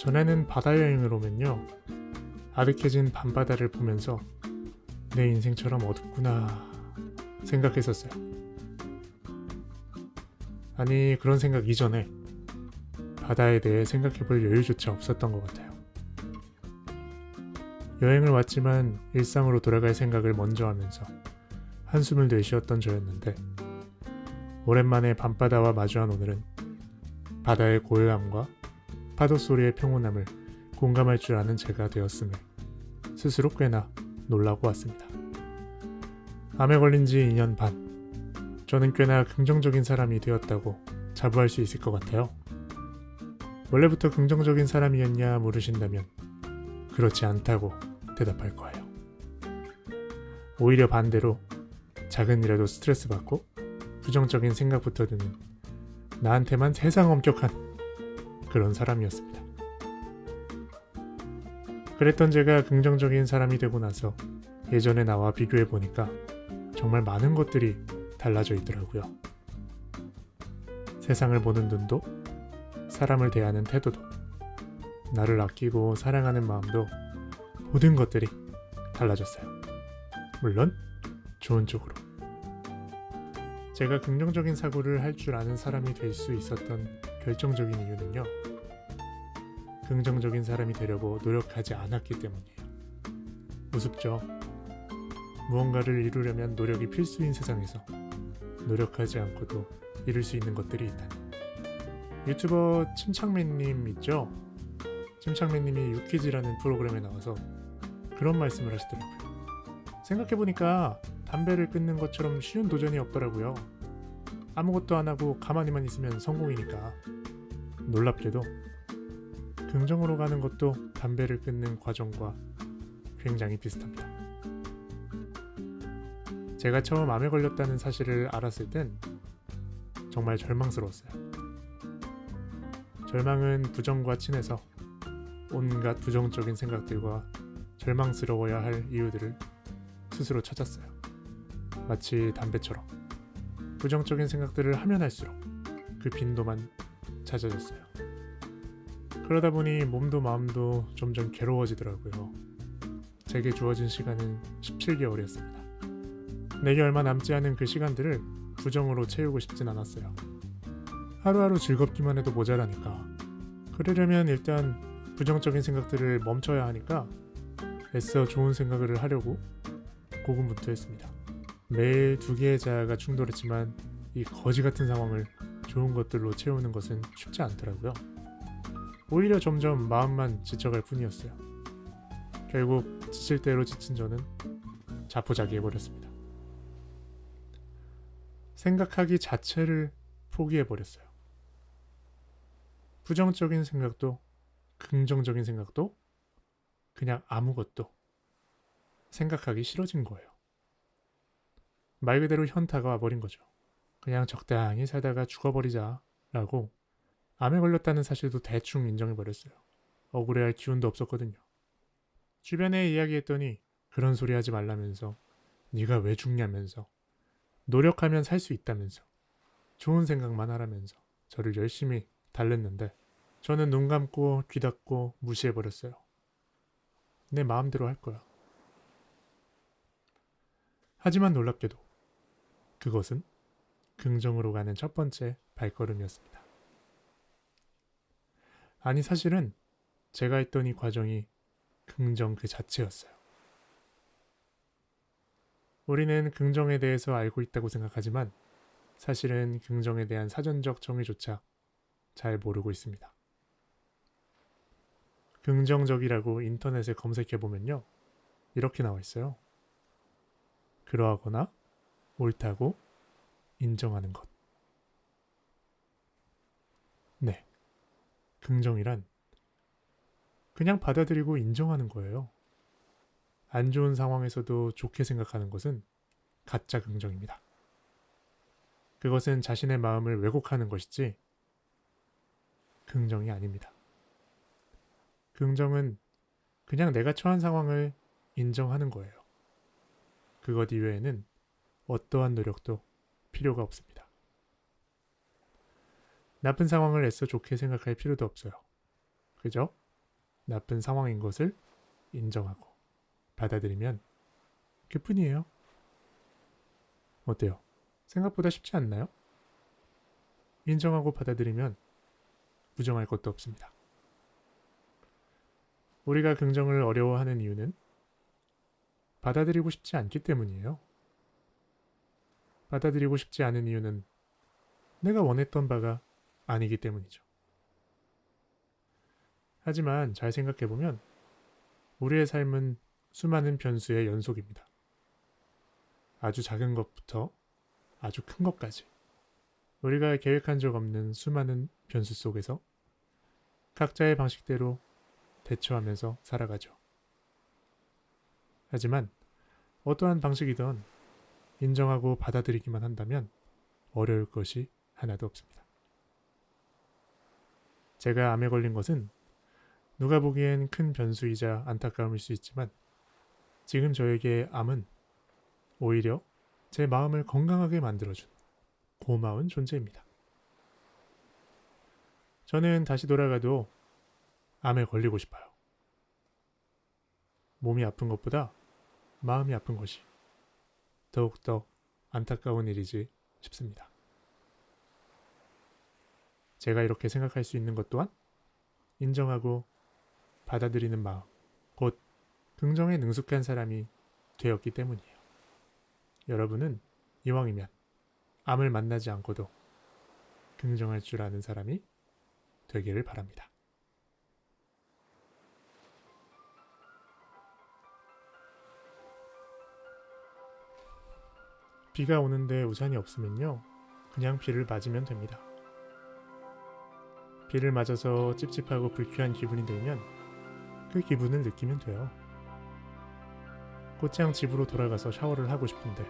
전에는 바다 여행을 오면요. 아득해진 밤바다를 보면서 내 인생처럼 어둡구나 생각했었어요. 아니, 그런 생각 이전에 바다에 대해 생각해 볼 여유조차 없었던 것 같아요. 여행을 왔지만 일상으로 돌아갈 생각을 먼저 하면서 한숨을 내쉬었던 저였는데 오랜만에 밤바다와 마주한 오늘은 바다의 고요함과 파도 소리의 평온함을 공감할 줄 아는 제가 되었음을 스스로 꽤나 놀라고 왔습니다. 암에 걸린 지 2년 반. 저는 꽤나 긍정적인 사람이 되었다고 자부할 수 있을 것 같아요. 원래부터 긍정적인 사람이었냐 물으신다면 그렇지 않다고 대답할 거예요. 오히려 반대로 작은 일에도 스트레스 받고 부정적인 생각부터 드는 나한테만 세상 엄격한 그런 사람이었습니다. 그랬던 제가 긍정적인 사람이 되고 나서 예전의 나와 비교해 보니까 정말 많은 것들이 달라져 있더라고요. 세상을 보는 눈도, 사람을 대하는 태도도, 나를 아끼고 사랑하는 마음도 모든 것들이 달라졌어요. 물론 좋은 쪽으로. 제가 긍정적인 사고를 할 줄 아는 사람이 될 수 있었던 결정적인 이유는요. 긍정적인 사람이 되려고 노력하지 않았기 때문이에요. 우습죠. 무언가를 이루려면 노력이 필수인 세상에서 노력하지 않고도 이룰 수 있는 것들이 있다. 유튜버 침착맨님 있죠? 침착맨님이 유키즈라는 프로그램에 나와서 그런 말씀을 하시더라고요. 생각해보니까 담배를 끊는 것처럼 쉬운 도전이 없더라고요. 아무것도 안 하고 가만히만 있으면 성공이니까. 놀랍게도 긍정으로 가는 것도 담배를 끊는 과정과 굉장히 비슷합니다. 제가 처음 암에 걸렸다는 사실을 알았을 땐 정말 절망스러웠어요. 절망은 부정과 친해서 온갖 부정적인 생각들과 절망스러워야 할 이유들을 스스로 찾았어요. 마치 담배처럼 부정적인 생각들을 하면 할수록 그 빈도만 잦아졌어요. 그러다 보니 몸도 마음도 점점 괴로워지더라고요. 제게 주어진 시간은 17개월이었습니다. 내게 얼마 남지 않은 그 시간들을 부정으로 채우고 싶진 않았어요. 하루하루 즐겁기만 해도 모자라니까. 그러려면 일단 부정적인 생각들을 멈춰야 하니까 애써 좋은 생각을 하려고 고군분투했습니다. 매일 두 개의 자아가 충돌했지만 이 거지 같은 상황을 좋은 것들로 채우는 것은 쉽지 않더라고요. 오히려 점점 마음만 지쳐갈 뿐이었어요. 결국 지칠 대로 지친 저는 자포자기해버렸습니다. 생각하기 자체를 포기해버렸어요. 부정적인 생각도 긍정적인 생각도 그냥 아무것도 생각하기 싫어진 거예요. 말 그대로 현타가 와버린 거죠. 그냥 적당히 살다가 죽어버리자 라고 암에 걸렸다는 사실도 대충 인정해버렸어요. 억울해할 기운도 없었거든요. 주변에 이야기했더니 그런 소리 하지 말라면서 네가 왜 죽냐면서 노력하면 살 수 있다면서 좋은 생각만 하라면서 저를 열심히 달랬는데 저는 눈 감고 귀 닫고 무시해버렸어요. 내 마음대로 할 거야. 하지만 놀랍게도 그것은 긍정으로 가는 첫 번째 발걸음이었습니다. 아니 사실은 제가 했던 이 과정이 긍정 그 자체였어요. 우리는 긍정에 대해서 알고 있다고 생각하지만 사실은 긍정에 대한 사전적 정의조차 잘 모르고 있습니다. 긍정적이라고 인터넷에 검색해 보면요. 이렇게 나와 있어요. 그러하거나 옳다고 인정하는 것. 네. 긍정이란 그냥 받아들이고 인정하는 거예요. 안 좋은 상황에서도 좋게 생각하는 것은 가짜 긍정입니다. 그것은 자신의 마음을 왜곡하는 것이지 긍정이 아닙니다. 긍정은 그냥 내가 처한 상황을 인정하는 거예요. 그것 이외에는 어떠한 노력도 필요가 없습니다. 나쁜 상황을 애써 좋게 생각할 필요도 없어요. 그죠? 나쁜 상황인 것을 인정하고 받아들이면 그뿐이에요. 어때요? 생각보다 쉽지 않나요? 인정하고 받아들이면 부정할 것도 없습니다. 우리가 긍정을 어려워하는 이유는 받아들이고 싶지 않기 때문이에요. 받아들이고 싶지 않은 이유는 내가 원했던 바가 아니기 때문이죠. 하지만 잘 생각해보면 우리의 삶은 수많은 변수의 연속입니다. 아주 작은 것부터 아주 큰 것까지 우리가 계획한 적 없는 수많은 변수 속에서 각자의 방식대로 대처하면서 살아가죠. 하지만 어떠한 방식이든 인정하고 받아들이기만 한다면 어려울 것이 하나도 없습니다. 제가 암에 걸린 것은 누가 보기엔 큰 변수이자 안타까움일 수 있지만 지금 저에게 암은 오히려 제 마음을 건강하게 만들어준 고마운 존재입니다. 저는 다시 돌아가도 암에 걸리고 싶어요. 몸이 아픈 것보다 마음이 아픈 것이 더욱더 안타까운 일이지 싶습니다. 제가 이렇게 생각할 수 있는 것 또한 인정하고 받아들이는 마음, 곧 긍정에 능숙한 사람이 되었기 때문이에요. 여러분은 이왕이면 암을 만나지 않고도 긍정할 줄 아는 사람이 되기를 바랍니다. 비가 오는데 우산이 없으면요. 그냥 비를 맞으면 됩니다. 비를 맞아서 찝찝하고 불쾌한 기분이 들면 그 기분을 느끼면 돼요. 곧장 집으로 돌아가서 샤워를 하고 싶은데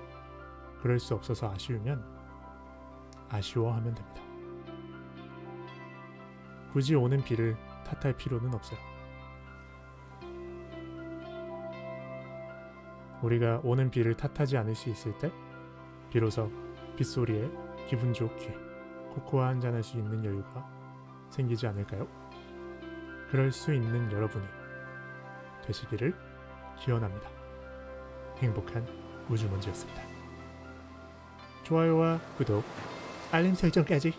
그럴 수 없어서 아쉬우면 아쉬워하면 됩니다. 굳이 오는 비를 탓할 필요는 없어요. 우리가 오는 비를 탓하지 않을 수 있을 때 비로소 빗소리에 기분 좋게 코코아 한잔 할 수 있는 여유가 생기지 않을까요? 그럴 수 있는 여러분이 되시기를 기원합니다. 행복한 우주먼지였습니다. 좋아요와 구독, 알림 설정까지